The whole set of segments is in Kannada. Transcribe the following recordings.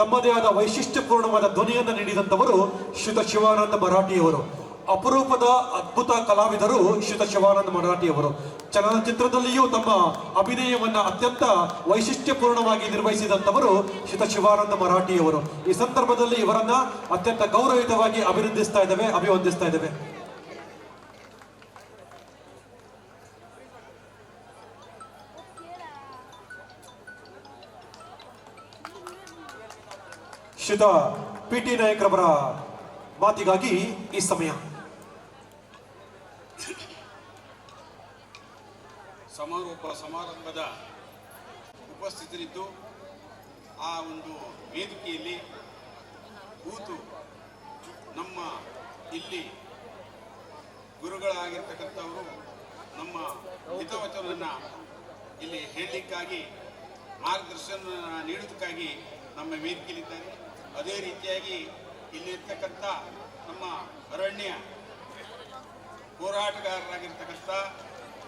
ತಮ್ಮದೇ ಆದ ವೈಶಿಷ್ಟ್ಯಪೂರ್ಣವಾದ ಧ್ವನಿಯನ್ನು ನೀಡಿದಂಥವರು ಶ್ರೀತ ಶಿವಾನಂದ ಮರಾಠಿಯವರು. ಅಪರೂಪದ ಅದ್ಭುತ ಕಲಾವಿದರು ಶ್ರೀತ ಶಿವಾನಂದ ಮರಾಠಿಯವರು. ಚಲನಚಿತ್ರದಲ್ಲಿಯೂ ತಮ್ಮ ಅಭಿನಯವನ್ನು ಅತ್ಯಂತ ವೈಶಿಷ್ಟ್ಯಪೂರ್ಣವಾಗಿ ನಿರ್ವಹಿಸಿದಂಥವರು ಶ್ರೀತ ಶಿವಾನಂದ ಮರಾಠಿಯವರು. ಈ ಸಂದರ್ಭದಲ್ಲಿ ಇವರನ್ನ ಅತ್ಯಂತ ಗೌರವಯುತವಾಗಿ ಅಭಿನಂದಿಸ್ತಾ ಇದ್ದೇವೆ, ಅಭಿವಂದಿಸ್ತಾ ಇದ್ದೇವೆ. ಶ್ರೀತ ಪಿ ಟಿ ನಾಯಕರವರ ಮಾತಿಗಾಗಿ ಈ ಸಮಯ. ಸಮಾರೋಪ ಸಮಾರಂಭದ ಉಪಸ್ಥಿತರಿದ್ದು ಆ ಒಂದು ವೇದಿಕೆಯಲ್ಲಿ ಕೂತು ನಮ್ಮ ಇಲ್ಲಿ ಗುರುಗಳಾಗಿರ್ತಕ್ಕಂಥವರು ನಮ್ಮ ಹಿತವಚನವನ್ನು ಇಲ್ಲಿ ಹೇಳಲಿಕ್ಕಾಗಿ ಮಾರ್ಗದರ್ಶನ ನೀಡೋದಕ್ಕಾಗಿ ನಮ್ಮ ವೇದಿಕೆಯಲ್ಲಿದ್ದಾರೆ. ಅದೇ ರೀತಿಯಾಗಿ ಇಲ್ಲಿರ್ತಕ್ಕಂಥ ನಮ್ಮ ಅರಣ್ಯ ಹೋರಾಟಗಾರರಾಗಿರ್ತಕ್ಕಂಥ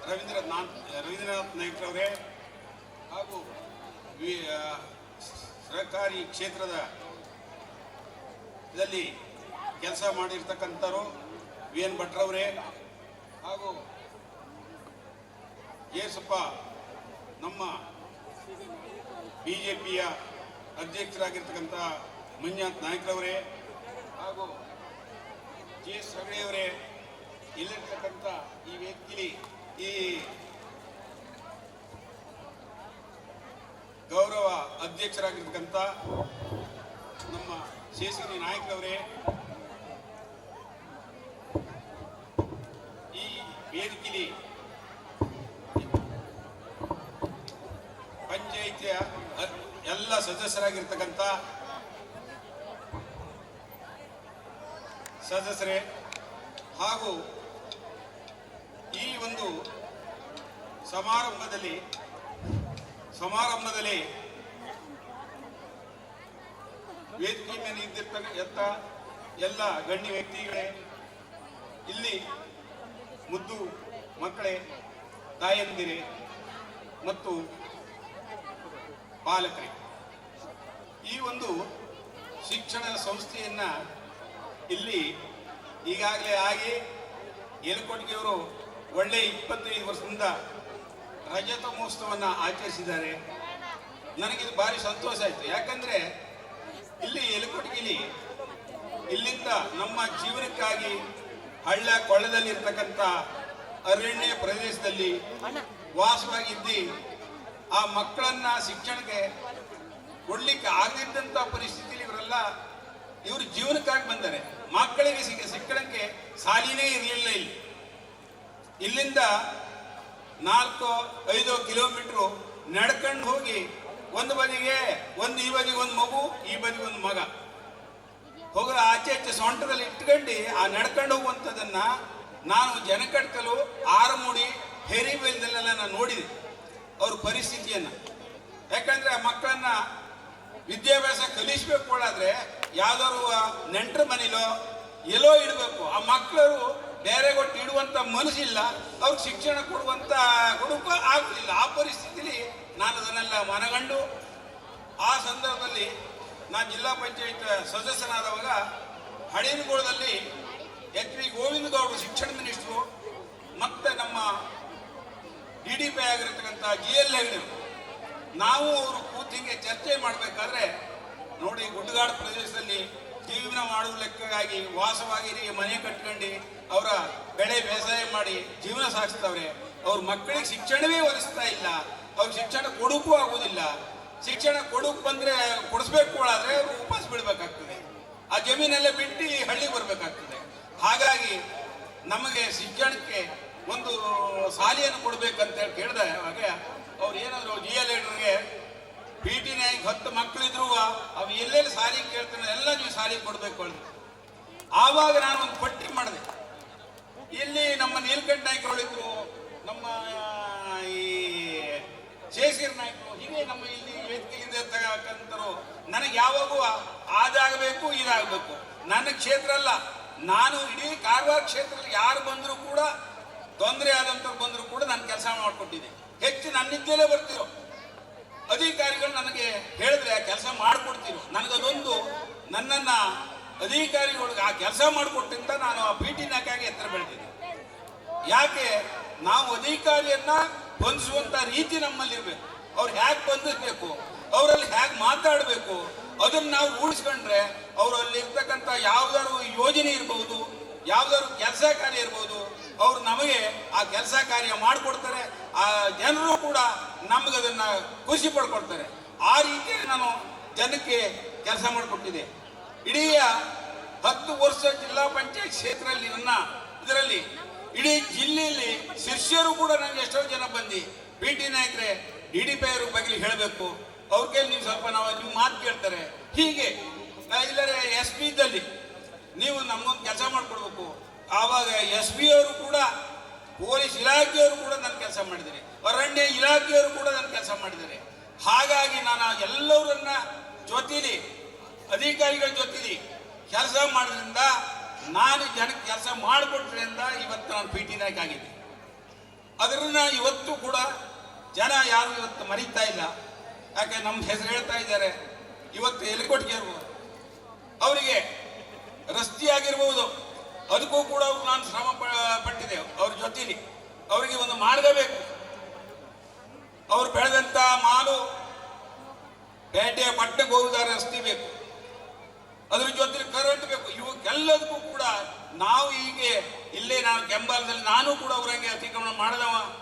ರವೀಂದ್ರನಾಥ್ ರವೀಂದ್ರನಾಥ್ ನಾಯ್ಕರವರೇ ಹಾಗೂ ಸರ್ಕಾರಿ ಕ್ಷೇತ್ರದ ಇದರಲ್ಲಿ ಕೆಲಸ ಮಾಡಿರ್ತಕ್ಕಂಥವ್ರು ವಿ ಎನ್ ಭಟ್ರವರೇ ಹಾಗೂ ಯೇಸಪ್ಪ ನಮ್ಮ ಬಿ ಜೆ ಪಿಯ ಅಧ್ಯಕ್ಷರಾಗಿರ್ತಕ್ಕಂಥ ಮಂಜುನಾಥ್ ನಾಯ್ಕರವರೇ ಹಾಗೂ ಜಿ ಎಸ್ ಹೆಗಡೆಯವರೇ ಇಲ್ಲಿರ್ತಕ್ಕಂಥ ಈ ವ್ಯಕ್ತಿಲಿ ಈ ಗೌರವ ಅಧ್ಯಕ್ಷರಾಗಿರ್ತಕ್ಕಂಥ ನಮ್ಮ ಶೇಷಗಿರಿ ನಾಯಕರವರೇ ಈ ವೇದಿಕೆಯಲ್ಲಿ ಪಂಚಾಯಿತಿಯ ಎಲ್ಲ ಸದಸ್ಯರಾಗಿರ್ತಕ್ಕಂಥ ಸದಸ್ಯರೇ, ಹಾಗೂ ಈ ಒಂದು ಸಮಾರಂಭದಲ್ಲಿ ಸಮಾರಂಭದಲ್ಲಿ ವೇದಿಕೆ ಮೇಲೆ ಇದ್ದಿರ್ತಕ್ಕಂಥ ಎಲ್ಲ ಗಣ್ಯ ವ್ಯಕ್ತಿಗಳೇ, ಇಲ್ಲಿ ಮುದ್ದು ಮಕ್ಕಳೇ, ತಾಯಂದಿರಿ, ಮತ್ತು ಪಾಲಕರೇ ಈ ಒಂದು ಶಿಕ್ಷಣ ಸಂಸ್ಥೆಯನ್ನ ಇಲ್ಲಿ ಈಗಾಗಲೇ ಆಗಿ ಏಲಕೋಟಿಗೆಯವರು ಒಳ್ಳೆ ಇಪ್ಪತ್ತೈದು ವರ್ಷದಿಂದ ರಜತ ಮಹೋತ್ಸವವನ್ನು ಆಚರಿಸಿದ್ದಾರೆ. ನನಗಿದು ಭಾರಿ ಸಂತೋಷ ಆಯಿತು. ಯಾಕಂದರೆ ಇಲ್ಲಿ ಎಲಕೋಟಗಿಲಿ ಇಲ್ಲಿಂದ ನಮ್ಮ ಜೀವನಕ್ಕಾಗಿ ಹಳ್ಳ ಕೊಳ್ಳದಲ್ಲಿರ್ತಕ್ಕಂಥ ಅರಣ್ಯ ಪ್ರದೇಶದಲ್ಲಿ ವಾಸವಾಗಿದ್ದು ಆ ಮಕ್ಕಳನ್ನ ಶಿಕ್ಷಣಕ್ಕೆ ಕೊಡ್ಲಿಕ್ಕೆ ಆಗದಿದ್ದಂಥ ಪರಿಸ್ಥಿತಿಯಲ್ಲಿ ಇವರೆಲ್ಲ ಇವರು ಜೀವನಕ್ಕಾಗಿ ಬಂದರೆ. ಮಕ್ಕಳಿಗೆ ಸಿಕ್ಕ ಸಿಕ್ಕಡಕ್ಕೆ ಸಾಲಿನೇ ಇರಲಿಲ್ಲ ಇಲ್ಲಿ. ಇಲ್ಲಿಂದ ನಾಲ್ಕು, ಐದು ಕಿಲೋಮೀಟ್ರು ನಡ್ಕೊಂಡು ಹೋಗಿ ಒಂದು ಬದಿಗೆ ಒಂದು, ಈ ಬದಿಗೆ ಒಂದು ಮಗು, ಈ ಬದಿಗೆ ಒಂದು ಮಗ. ಹೋಗಲು ಆಚೆ ಆಚೆ ಸೊಂಟದಲ್ಲಿ ಇಟ್ಕೊಂಡು ಆ ನಡ್ಕೊಂಡು ಹೋಗುವಂಥದ್ದನ್ನ ನಾನು ಜನಕಟ್ಟಲು ಆರು ಮೂಡಿ ಹೆರಿ ಬೆಲ್ದಲ್ಲೆಲ್ಲ ನಾನು ನೋಡಿದೆ, ಅವ್ರ ಪರಿಸ್ಥಿತಿಯನ್ನ. ಯಾಕಂದ್ರೆ ಆ ಮಕ್ಕಳನ್ನ ವಿದ್ಯಾಭ್ಯಾಸ ಕಲಿಸ್ಬೇಕು ಕೊಡಾದ್ರೆ ಯಾವ್ದಾದ್ರು ನೆಂಟರ ಮನೇಲೋ ಎಲ್ಲೋ ಇಡಬೇಕು. ಆ ಮಕ್ಕಳು ಬೇರೆ ಕೊಟ್ಟು ಇಡುವಂಥ ಮನಸ್ಸಿಲ್ಲ, ಅವ್ರಿಗೆ ಶಿಕ್ಷಣ ಕೊಡುವಂತ ಕೊಡಕ್ಕೂ ಆಗಲಿಲ್ಲ ಆ ಪರಿಸ್ಥಿತಿಲಿ ನಾನು ಅದನ್ನೆಲ್ಲ ಮನಗಂಡು, ಆ ಸಂದರ್ಭದಲ್ಲಿ ನಾನು ಜಿಲ್ಲಾ ಪಂಚಾಯತ್ ಸದಸ್ಯನಾದವಾಗ ಹಳೇನಗೋಳದಲ್ಲಿ ಎಚ್ ಪಿ ಗೋವಿಂದ ಗೌಡರು ಶಿಕ್ಷಣ ಮಿನಿಸ್ಟ್ರು, ಮತ್ತು ನಮ್ಮ ಡಿ ಡಿ ಪಿ ಆಗಿರತಕ್ಕಂಥ ಜಿ ಎಲ್ ಹೆಗ್ಡೆ ನಾವು ಅವರು ಕೂತಿಗೆ ಚರ್ಚೆ ಮಾಡಬೇಕಾದ್ರೆ ನೋಡಿ ಗುಡ್ಡಗಾಡು ಪ್ರದೇಶದಲ್ಲಿ ಜೀವನ ಮಾಡುವ ಲೆಕ್ಕವಾಗಿ ವಾಸವಾಗಿ ಮನೆ ಕಟ್ಕೊಂಡು, ಅವರ ಬೆಳೆ ಬೇಸಾಯ ಮಾಡಿ ಜೀವನ ಸಾಗಿಸ್ತವ್ರೆ. ಅವ್ರ ಮಕ್ಕಳಿಗೆ ಶಿಕ್ಷಣವೇ ಒಲಿಸ್ತಾ ಇಲ್ಲ. ಅವ್ರ ಶಿಕ್ಷಣ ಕೊಡೋಕ್ಕೂ ಆಗುದಿಲ್ಲ ಶಿಕ್ಷಣ ಕೊಡಕ್ ಬಂದ್ರೆ ಕೊಡಿಸ್ಬೇಕು ಆದ್ರೆ ಅವ್ರು ಉಪವಾಸ ಬಿಡ್ಬೇಕಾಗ್ತದೆ. ಆ ಜಮೀನೆಲ್ಲ ಬಿಟ್ಟು ಹಳ್ಳಿಗೆ ಬರ್ಬೇಕಾಗ್ತದೆ. ಹಾಗಾಗಿ ನಮಗೆ ಶಿಕ್ಷಣಕ್ಕೆ ಒಂದು ಸಾಲಿಯನ್ನು ಕೊಡ್ಬೇಕಂತ ಹೇಳಿ ಕೇಳಿದೆ ಹಾಗೆ, ಅವ್ರು ಏನಾದ್ರು ಜಿ ಎಲ್ ಲೀಡರ್ಗೆ ಪಿ ಟಿ ನೈ ಹತ್ತು ಮಕ್ಕಳಿದ್ರು ಅವು ಎಲ್ಲೆಲ್ಲಿ ಸಾರಿ ಕೇಳ್ತಾನೆ ಎಲ್ಲ ನೀವು ಸಾರಿ ಕೊಡ್ಬೇಕು ಅಂತ ಆವಾಗ ನಾನು ಒಂದು ಪಟ್ಟಿ ಮಾಡಿದೆ. ಇಲ್ಲಿ ನಮ್ಮ ನೀಲಕಂಠ ಹೊಳಿತು ನಮ್ಮ ಈ ಶೇಷಗಿರಿ ನಾಯ್ಕರು, ಹೀಗೆ ನಮ್ಮ ಇಲ್ಲಿ ವೇದಿಕೆಯಿಂದ ಇರ್ತಕ್ಕಂಥರು ನನಗೆ ಯಾವಾಗೂ ಅದಾಗಬೇಕು ಇದಾಗಬೇಕು. ನನ್ನ ಕ್ಷೇತ್ರ ಅಲ್ಲ. ನಾನು ಇಡೀ ಕಾರವಾರ ಕ್ಷೇತ್ರದಲ್ಲಿ ಯಾರು ಬಂದರೂ ಕೂಡ, ತೊಂದರೆ ಆದಂಥವ್ರು ಬಂದರೂ ಕೂಡ ನಾನು ಕೆಲಸ ಮಾಡಿಕೊಟ್ಟಿದ್ದೆ. ಹೆಚ್ಚು ನನ್ನಿಂದಲೇ ಬರ್ತಿರೋ ಅಧಿಕಾರಿಗಳು ನನಗೆ ಹೇಳಿದ್ರೆ ಕೆಲಸ ಮಾಡಿಕೊಡ್ತೀವಿ ನನಗದೊಂದು ನನ್ನನ್ನ ಅಧಿಕಾರಿಗಳಿಗೆ ಆ ಕೆಲಸ ಮಾಡಿಕೊಟ್ಟಿಂದ ನಾನು ಆ ಪಿ ಟಿ ನಾಕಾಗಿ ಎತ್ತರ ಬೆಳೆದಿದ್ದೆ. ಯಾಕೆ? ನಾವು ಅಧಿಕಾರಿಯನ್ನ ಬಂಧಿಸುವಂತ ರೀತಿ ನಮ್ಮಲ್ಲಿ ಇರಬೇಕು ಅವ್ರು ಹೇಗೆ ಬಂಧಿಸಬೇಕು ಅವರಲ್ಲಿ ಹೇಗೆ ಮಾತಾಡಬೇಕು, ಅದನ್ನ ನಾವು ಉಳಿಸ್ಕೊಂಡ್ರೆ ಅವರಲ್ಲಿ ಇರ್ತಕ್ಕಂಥ ಯಾವ್ದಾದ್ರು ಯೋಜನೆ ಇರಬಹುದು ಯಾವ್ದಾದ್ರು ಕೆಲಸ ಕಾರ್ಯ ಇರ್ಬೋದು, ಅವ್ರು ನಮಗೆ ಆ ಕೆಲಸ ಕಾರ್ಯ ಮಾಡಿಕೊಡ್ತಾರೆ. ಆ ಜನರು ಕೂಡ ನಮ್ಗೆ ಅದನ್ನು ಖುಷಿ ಪಡ್ಕೊಡ್ತಾರೆ ಆ ರೀತಿಯಲ್ಲಿ ನಾನು ಜನಕ್ಕೆ ಕೆಲಸ ಮಾಡಿಕೊಟ್ಟಿದೆ. ಇಡೀ ಹತ್ತು ವರ್ಷ ಜಿಲ್ಲಾ ಪಂಚಾಯತ್ ಕ್ಷೇತ್ರದಲ್ಲಿ ನನ್ನ ಇದರಲ್ಲಿ ಇಡೀ ಜಿಲ್ಲೆಯಲ್ಲಿ ಶಿಷ್ಯರು ಕೂಡ ನನಗೆ ಎಷ್ಟೋ ಜನ ಬಂದು ಪಿ ಟಿ ನಾಯಕರೇ ಡಿ ಡಿ ಪಿ ಅವ್ರ ಬಗ್ಗೆ ಹೇಳಬೇಕು. ಅವ್ರ ಕೈಲಿ ನೀವು ಸ್ವಲ್ಪ ನಾವು ನೀವು ಮಾತು ಕೇಳ್ತಾರೆ. ಹೀಗೆ ಇಲ್ಲರೆ ಎಸ್ ಪಿ ಇದ್ದಲ್ಲಿ ನೀವು ನಮ್ಗೊಂದು ಕೆಲಸ ಮಾಡಿಕೊಡ್ಬೇಕು. ಆವಾಗ ಎಸ್ ಪಿ ಅವರು ಕೂಡ ಪೊಲೀಸ್ ಇಲಾಖೆಯವರು ಕೂಡ ನನ್ನ ಕೆಲಸ ಮಾಡಿದ್ದಾರೆ. ಅರಣ್ಯ ಇಲಾಖೆಯವರು ಕೂಡ ನನ್ನ ಕೆಲಸ ಮಾಡಿದ್ದಾರೆ. ಹಾಗಾಗಿ ನಾನು ಎಲ್ಲರನ್ನ ಜೊತೆಲಿ, ಅಧಿಕಾರಿಗಳ ಜೊತೆಲಿ ಕೆಲಸ ಮಾಡೋದ್ರಿಂದ ನಾನು ಜನಕ್ಕೆ ಕೆಲಸ ಮಾಡಿಕೊಟ್ರಿಂದ ಇವತ್ತು ನಾನು ಪಿ ಟಿ ನಾಯಕ ಆಗಿದ್ದೆ. ಅದನ್ನ ಇವತ್ತು ಕೂಡ ಜನ ಯಾರು ಇವತ್ತು ಮರೀತಾ ಇಲ್ಲ. ಯಾಕೆ ನಮ್ಮ ಹೆಸರು ಹೇಳ್ತಾ ಇದ್ದಾರೆ. ಇವತ್ತು ಎಲಿಕೊಟ್ಟಿಗೆ ಇರ್ಬೋದು ಅವರಿಗೆ ರಸ್ತೆ ಆಗಿರ್ಬೋದು ಅದಕ್ಕೂ ಕೂಡ ಅವ್ರು ನಾನು ಶ್ರಮ ಪಟ್ಟಿದೆ ಅವ್ರ ಜೊತೆಲಿ. ಅವರಿಗೆ ಒಂದು ಮಾರ್ಗ ಬೇಕು. ಅವ್ರು ಬೆಳೆದಂತ ಮಾಲು ಬೇಟೆಯ ಮಟ್ಟಕ್ಕೆ ಹೋಗುದಾರ ರಸ್ತೆ ಬೇಕು. ಅದ್ರ ಜೊತೆ ಕರೆಂಟ್ ಬೇಕು. ಇವಕ್ಕೆಲ್ಲದಕ್ಕೂ ಕೂಡ ನಾವು ಹೀಗೆ ಇಲ್ಲೇ ನಾನು ಕೆಂಬಲದಲ್ಲಿ ನಾನು ಕೂಡ ಅವರಂಗೆ ಅತಿಕ್ರಮಣ ಮಾಡಿದವ.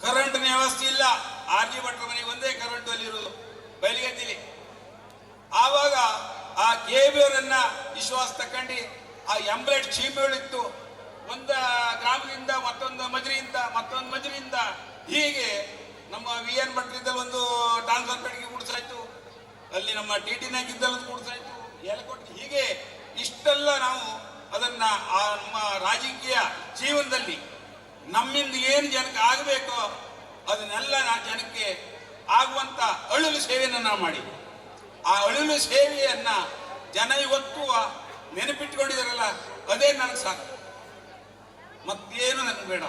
ಕರೆಂಟ್ ವ್ಯವಸ್ಥೆ ಇಲ್ಲ. ಆರ್ ಜಿ ಭಟ್ರ ಮನೆಗೆ ಒಂದೇ ಕರೆಂಟ್ ಅಲ್ಲಿ ಇರೋದು. ಬಯಲಿಗೆದ್ದಿಲಿ. ಆವಾಗ ಆ ಕೆ ಬಿ ಅವರನ್ನ ವಿಶ್ವಾಸ ತಕೊಂಡು ಆ ಎಂಬ್ಲೆಟ್ ಚೀಮೆಗಳಿತ್ತು ಒಂದ ಗ್ರಾಮದಿಂದ ಮತ್ತೊಂದು ಮಜರಿಯಿಂದ ಮತ್ತೊಂದು ಮಜರಿಯಿಂದ ಹೀಗೆ ನಮ್ಮ ವಿ ಎನ್ ಭಟ್ರಿದ್ದಲ್ಲಿ ಒಂದು ಟ್ರಾನ್ಸ್ಫರ್ ಪೆಟ್ಟಿಗೆ ಕೂಡಿಸಾಯ್ತು ಅಲ್ಲಿ ನಮ್ಮ ಟಿ ಟಿ ನಾಗಿದ್ದಲ್ಲಿ ಒಂದು ಗುಡಿಸಾಯ್ತು. ಎಲೆಕೊಟ್ಟು ಹೀಗೆ ಇಷ್ಟೆಲ್ಲ ನಾವು ಅದನ್ನ ಆ ನಮ್ಮ ರಾಜಕೀಯ ಜೀವನದಲ್ಲಿ ನಮ್ಮಿಂದ ಏನು ಜನಕ್ಕೆ ಆಗಬೇಕೋ ಅದನ್ನೆಲ್ಲ ನಾ ಜನಕ್ಕೆ ಆಗುವಂತ ಅಳುಲು ಸೇವೆಯನ್ನು ನಾವು ಮಾಡಿದ್ವಿ. ಆ ಅಳುಲು ಸೇವೆಯನ್ನ ಜನ ಇವತ್ತು ನೆನಪಿಟ್ಕೊಂಡಿದಾರಲ್ಲ ಅದೇ ನನಗೆ ಸಾಕು. ಮತ್ತೇನು ನನಗೆ ಬೇಡ.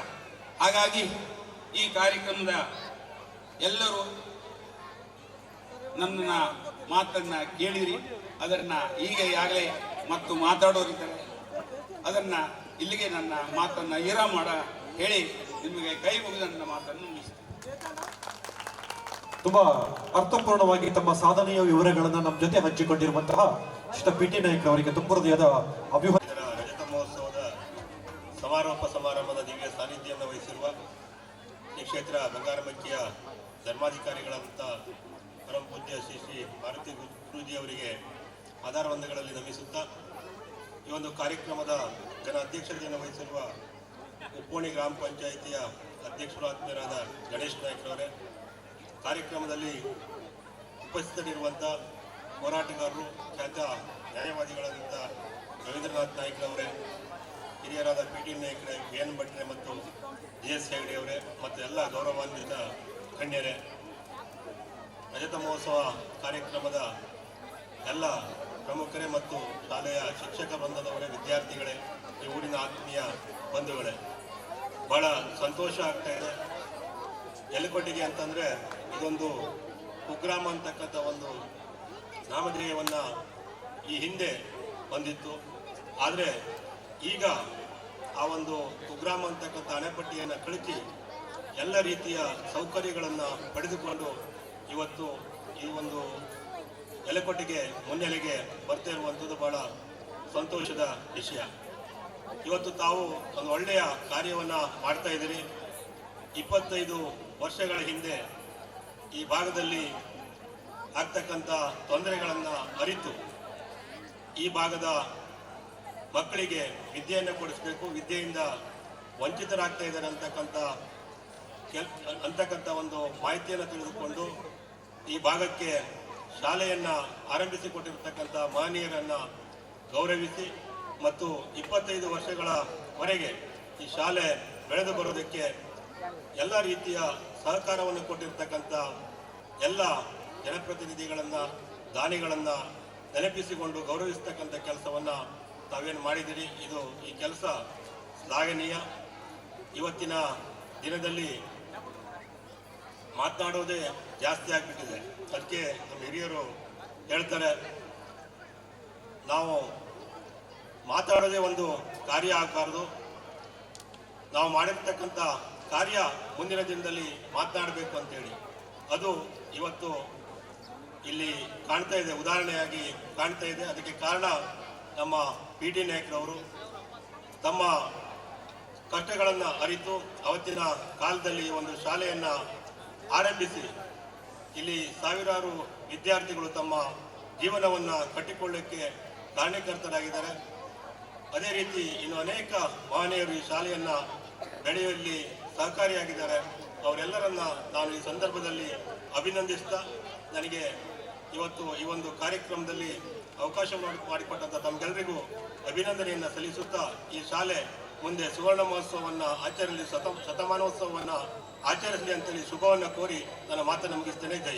ಹಾಗಾಗಿ ಈ ಕಾರ್ಯಕ್ರಮದ ಎಲ್ಲರೂ ನನ್ನ ಮಾತನ್ನ ಕೇಳಿರಿ. ಅದನ್ನ ಈಗ ಈಗಾಗಲೇ ಮತ್ತು ಮಾತಾಡೋರಿದ್ದಾರೆ. ಅದನ್ನ ಇಲ್ಲಿಗೆ ನನ್ನ ಮಾತನ್ನ ಇರ ಮಾಡ ಹೇಳಿ ನಿಮಗೆ ಕೈ ಮುಗಿದ ನನ್ನ ಮಾತನ್ನು ತುಂಬಾ ಅರ್ಥಪೂರ್ಣವಾಗಿ ತಮ್ಮ ಸಾಧನೆಯ ವಿವರಗಳನ್ನ ನಮ್ಮ ಜೊತೆ ಹಂಚಿಕೊಂಡಿರುವಂತಹ ಶ್ರೀ ಪಿ ಟಿ ನಾಯಕ್ ಅವರಿಗೆ ತುಂಬ ಹೃದಯದ ಇದರ ರಜತ ಮಹೋತ್ಸವದ ಸಮಾರೋಪ ಸಮಾರಂಭದ ದಿವ್ಯ ಸಾನ್ನಿಧ್ಯವನ್ನು ವಹಿಸಿರುವ ಈ ಕ್ಷೇತ್ರ ಬಂಗಾರಮಕ್ಕಿಯ ಧರ್ಮಾಧಿಕಾರಿಗಳಂತ ಪರಂ ಪೂಜ್ಯ ಶ್ರೀ ಶ್ರೀ ಭಾರತಿ ಗು- ಗುರೂಜಿಯವರಿಗೆ ಆಧಾರ ವಂದಗಳಲ್ಲಿ ನಮಿಸುತ್ತಾ ಈ ಒಂದು ಕಾರ್ಯಕ್ರಮದ ಜನ ಅಧ್ಯಕ್ಷತೆಯನ್ನು ವಹಿಸಿರುವ ಉಪ್ಪೋಣಿ ಗ್ರಾಮ ಪಂಚಾಯಿತಿಯ ಅಧ್ಯಕ್ಷರು ಆತ್ಮೀಯರಾದ ಗಣೇಶ್ ನಾಯ್ಕರವರೇ, ಕಾರ್ಯಕ್ರಮದಲ್ಲಿ ಉಪಸ್ಥಿತರಿರುವಂಥ ಹೋರಾಟಗಾರರು ಖ್ಯಾತ ನ್ಯಾಯವಾದಿಗಳಾದಂಥ ರವೀಂದ್ರನಾಥ್ ನಾಯ್ಕರವರೇ ಹಿರಿಯರಾದ ಪಿ ಟಿ ನಾಯ್ಕರೇ ವಿ ಎನ್ ಭಟ್ರೆ ಮತ್ತು ಜಿ ಎಸ್ ಹೆಗಡೆ ಅವರೇ ಮತ್ತು ಎಲ್ಲ ಗೌರವಾನ್ವಿತ ಗಣ್ಯರೇ ರಜತ ಮಹೋತ್ಸವ ಕಾರ್ಯಕ್ರಮದ ಎಲ್ಲ ಪ್ರಮುಖರೇ ಮತ್ತು ಶಾಲೆಯ ಶಿಕ್ಷಕ ಬಂಧದವರೇ ವಿದ್ಯಾರ್ಥಿಗಳೇ, ಈ ಊರಿನ ಆತ್ಮೀಯ ಬಂಧುಗಳೇ. ಬಹಳ ಸಂತೋಷ ಆಗ್ತಾ ಇದೆ. ಎಲೆಕೊಟ್ಟಿಗೆ ಅಂತಂದರೆ ಇದೊಂದು ಕುಗ್ರಾಮ ಅಂತಕ್ಕಂಥ ಒಂದು ನಾಮಧೇಯವನ್ನ ಈ ಹಿಂದೆ ಬಂದಿತ್ತು. ಆದರೆ ಈಗ ಆ ಒಂದು ಕುಗ್ರಾಮ ಅಂತಕ್ಕಂಥ ಅಣೆಪಟ್ಟಿಯನ್ನು ಕಳಿಸಿ ಎಲ್ಲ ರೀತಿಯ ಸೌಕರ್ಯಗಳನ್ನು ಪಡೆದುಕೊಂಡು ಇವತ್ತು ಈ ಒಂದು ಎಲೆಕೊಟ್ಟಿಗೆ ಮುನ್ನೆಲೆಗೆ ಬರ್ತಾ ಇರುವಂಥದ್ದು ಬಹಳ ಸಂತೋಷದ ವಿಷಯ. ಇವತ್ತು ತಾವು ಒಂದು ಒಳ್ಳೆಯ ಕಾರ್ಯವನ್ನು ಮಾಡ್ತಾ ಇದ್ದೀರಿ. ಇಪ್ಪತ್ತೈದು ವರ್ಷಗಳ ಹಿಂದೆ ಈ ಭಾಗದಲ್ಲಿ ಆಗ್ತಕ್ಕಂಥ ತೊಂದರೆಗಳನ್ನು ಅರಿತು ಈ ಭಾಗದ ಮಕ್ಕಳಿಗೆ ವಿದ್ಯೆಯನ್ನು ಕೊಡಿಸಬೇಕು, ವಿದ್ಯೆಯಿಂದ ವಂಚಿತರಾಗ್ತಾ ಇದ್ದಾರೆ ಅಂತಕ್ಕಂಥ ಕೆಲ್, ಅಂತಕ್ಕಂಥ ಒಂದು ಮಾಹಿತಿಯನ್ನು ತಿಳಿದುಕೊಂಡು ಈ ಭಾಗಕ್ಕೆ ಶಾಲೆಯನ್ನು ಆರಂಭಿಸಿಕೊಟ್ಟಿರ್ತಕ್ಕಂಥ ಮಹನೀಯರನ್ನು ಗೌರವಿಸಿ ಮತ್ತು ಇಪ್ಪತ್ತೈದು ವರ್ಷಗಳವರೆಗೆ ಈ ಶಾಲೆ ಬೆಳೆದು ಬರೋದಕ್ಕೆ ಎಲ್ಲ ರೀತಿಯ ಸಹಕಾರವನ್ನು ಕೊಟ್ಟಿರ್ತಕ್ಕಂಥ ಎಲ್ಲ ಜನಪ್ರತಿನಿಧಿಗಳನ್ನ, ದಾನಿಗಳನ್ನು ನೆನಪಿಸಿಕೊಂಡು ಗೌರವಿಸ್ತಕ್ಕಂಥ ಕೆಲಸವನ್ನ ತಾವೇನು ಮಾಡಿದ್ದೀರಿ ಇದು ಈ ಕೆಲಸ ಶ್ಲಾಘನೀಯ. ಇವತ್ತಿನ ದಿನದಲ್ಲಿ ಮಾತನಾಡೋದೇ ಜಾಸ್ತಿ ಆಗಿಬಿಟ್ಟಿದೆ. ಅದಕ್ಕೆ ನಮ್ಮ ಹಿರಿಯರು ಹೇಳ್ತಾರೆ, ನಾವು ಮಾತಾಡೋದೇ ಒಂದು ಕಾರ್ಯ ಆಗಬಾರ್ದು. ನಾವು ಮಾಡಿರ್ತಕ್ಕಂಥ ಕಾರ್ಯ ಮುಂದಿನ ದಿನದಲ್ಲಿ ಮಾತನಾಡಬೇಕು ಅಂತೇಳಿ. ಅದು ಇವತ್ತು ಇಲ್ಲಿ ಕಾಣ್ತಾ ಇದೆ, ಉದಾಹರಣೆಯಾಗಿ ಕಾಣ್ತಾ ಇದೆ. ಅದಕ್ಕೆ ಕಾರಣ ನಮ್ಮ ಪಿ ಟಿ ನಾಯಕರವರು ತಮ್ಮ ಕಷ್ಟಗಳನ್ನು ಅರಿತು ಅವತ್ತಿನ ಕಾಲದಲ್ಲಿ ಒಂದು ಶಾಲೆಯನ್ನು ಆರಂಭಿಸಿ, ಇಲ್ಲಿ ಸಾವಿರಾರು ವಿದ್ಯಾರ್ಥಿಗಳು ತಮ್ಮ ಜೀವನವನ್ನು ಕಟ್ಟಿಕೊಳ್ಳಕ್ಕೆ ಕಾರಣೀಕರ್ತರಾಗಿದ್ದಾರೆ. ಅದೇ ರೀತಿ ಇನ್ನು ಅನೇಕ ಮಹನೀಯರು ಈ ಶಾಲೆಯನ್ನು ಬೆಳೆಯುವಲ್ಲಿ ಸಹಕಾರಿಯಾಗಿದ್ದಾರೆ. ಅವರೆಲ್ಲರನ್ನ ನಾನು ಈ ಸಂದರ್ಭದಲ್ಲಿ ಅಭಿನಂದಿಸ್ತಾ ನನಗೆ ಇವತ್ತು ಈ ಒಂದು ಕಾರ್ಯಕ್ರಮದಲ್ಲಿ ಅವಕಾಶ ಮಾಡಿ, ಮಾಡಿಕೊಟ್ಟಂತ ತಮಗೆಲ್ಲರಿಗೂ ಅಭಿನಂದನೆಯನ್ನು ಸಲ್ಲಿಸುತ್ತಾ ಈ ಶಾಲೆ ಮುಂದೆ ಸುವರ್ಣ ಮಹೋತ್ಸವವನ್ನ ಆಚರಿಸಲಿ, ಶತ, ಶತಮಾನೋತ್ಸವವನ್ನ ಆಚರಿಸಲಿ ಅಂತೇಳಿ ಶುಭವನ್ನು ಕೋರಿ ನನ್ನ ಮಾತನ್ನು ಮುಗಿಸ್ತೇನೆ ಜೈ.